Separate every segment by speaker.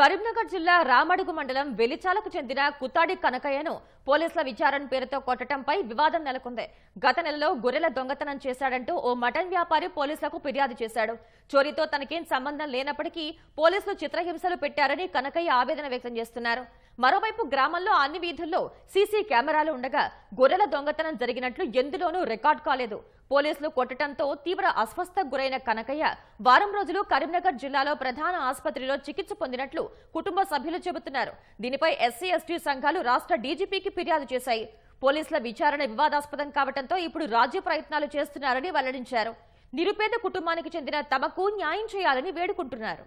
Speaker 1: కరీంనగర్ జిల్లా రామడుగు మండలం వెలిచాలకు చెందిన కుతాడి కనకయ్యను పోలీసుల విచారణ పేరుతో కొట్టడంపై వివాదం నెలకొంది. గత నెలలో గొర్రెల దొంగతనం చేశాడంటూ ఓ మటన్ వ్యాపారి పోలీసులకు ఫిర్యాదు చేశాడు. చోరీతో తనకేం సంబంధం లేనప్పటికీ పోలీసులు చిత్రహింసలు పెట్టారని కనకయ్య ఆవేదన వ్యక్తం చేస్తున్నారు. మరోవైపు గ్రామంలో అన్ని వీధుల్లో సీసీ కెమెరాలు ఉండగా గొర్రెల దొంగతనం జరిగినట్లు ఎందులోనూ రికార్డ్ కాలేదు. పోలీసులు కొట్టడంతో తీవ్ర అస్వస్థకు గురైన కనకయ్య వారం రోజులు కరీంనగర్ జిల్లాలో ప్రధాన ఆసుపత్రిలో చికిత్స పొందినట్లు కుటుంబ సభ్యులు చెబుతున్నారు. దీనిపై ఎస్సీ ఎస్టీ సంఘాలు రాష్ట్ర డీజీపీకి ఫిర్యాదు చేశాయి. పోలీసుల విచారణ వివాదాస్పదం కావడంతో ఇప్పుడు రాజ్య ప్రయత్నాలు చేస్తున్నారని వెల్లడించారు. నిరుపేద కుటుంబానికి చెందిన తమకు న్యాయం చేయాలని వేడుకుంటున్నారు.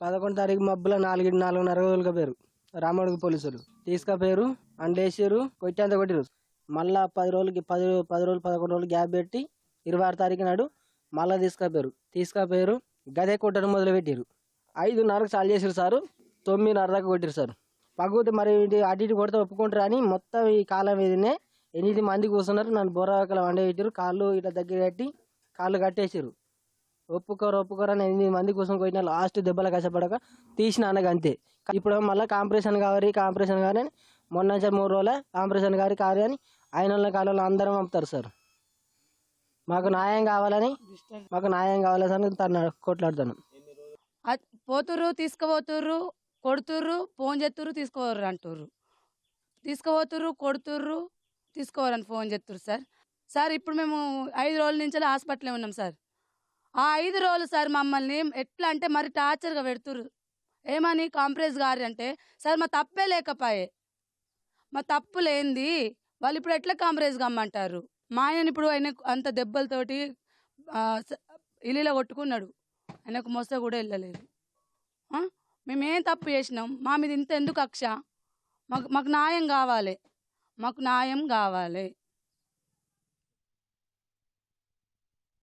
Speaker 2: పదకొండు తారీఖు మబ్బుల నాలుగు నాలుగున్నర రోజులుగా పేరు. రామడుగు పోలీసులు. తీసుకపోయారు అండేసారు కొట్టేంత కొట్టిరు మళ్ళా పది రోజులకి పది పది రోజులు పదకొండు రోజులు గ్యాప్ పెట్టి ఇరవై ఆరు తారీఖు నాడు మళ్ళా తీసుకపోయారు. తీసుకపోయారు గదే కొట్టడం మొదలు పెట్టారు ఐదున్నరకు చాలు చేసారు సారు తొమ్మిదిన్నర దాకా కొట్టారు సార్. పగోతే మరి అటు ఇటు కొడితే ఒప్పుకుంటారు అని మొత్తం ఈ కాలం మీదనే ఎనిమిది మంది కూర్చున్నారు నన్ను బొర్రకల వండే పెట్టారు కాళ్ళు ఇట్లా దగ్గర కట్టి కాళ్ళు కట్టేసారు ఒప్పుకోరు ఒప్పుకోరు అని ఎనిమిది మంది కోసం కొట్టిన లాస్ట్ దెబ్బలు కష్టపడక తీసిన అనగంతే అంతే. ఇప్పుడు మళ్ళీ కాంపిటీషన్ కావాలి కాంపిటీషన్ కానీ మొన్న నుంచి మూడు రోజులే కాంపిటీషన్ గారి కాదు అని ఆయన వాళ్ళ కాలంలో అందరం పంపుతారు సార్. మాకు న్యాయం కావాలని మాకు న్యాయం కావాలని సార్ తను కొట్లాడుతాను
Speaker 3: పోతురు పోతుర్రు తీసుకుపోతుర్రు కొడుతుర్రు ఫోన్ చేతురు తీసుకోరు అంటుర్రు. తీసుకుపోతుర్రు కొడుతుర్రు తీసుకోవాలని ఫోన్ చేస్తుర్రు సార్. సార్ ఇప్పుడు మేము ఐదు రోజుల నుంచి హాస్పిటల్లో ఉన్నాం సార్. ఆ ఐదు రోజులు సార్ మమ్మల్ని ఎట్లా అంటే మరి టార్చర్గా పెడుతుర్రు. ఏమని కాంప్రెస్ గారు అంటే సార్ మా తప్పే లేకపోయే. మా తప్పు లేనిది వాళ్ళు ఇప్పుడు ఎట్లా కాంప్రెస్ కమ్మంటారు? మా ఆయన ఇప్పుడు ఆయన అంత దెబ్బలతోటి ఆ, కొట్టుకున్నాడు. ఆయనకు మొస కూడా వెళ్ళలేదు. మేమేం తప్పు చేసినాం? మా మీద ఇంత ఎందుకు కక్ష? మాకు మాకు న్యాయం కావాలి. మాకు న్యాయం కావాలి.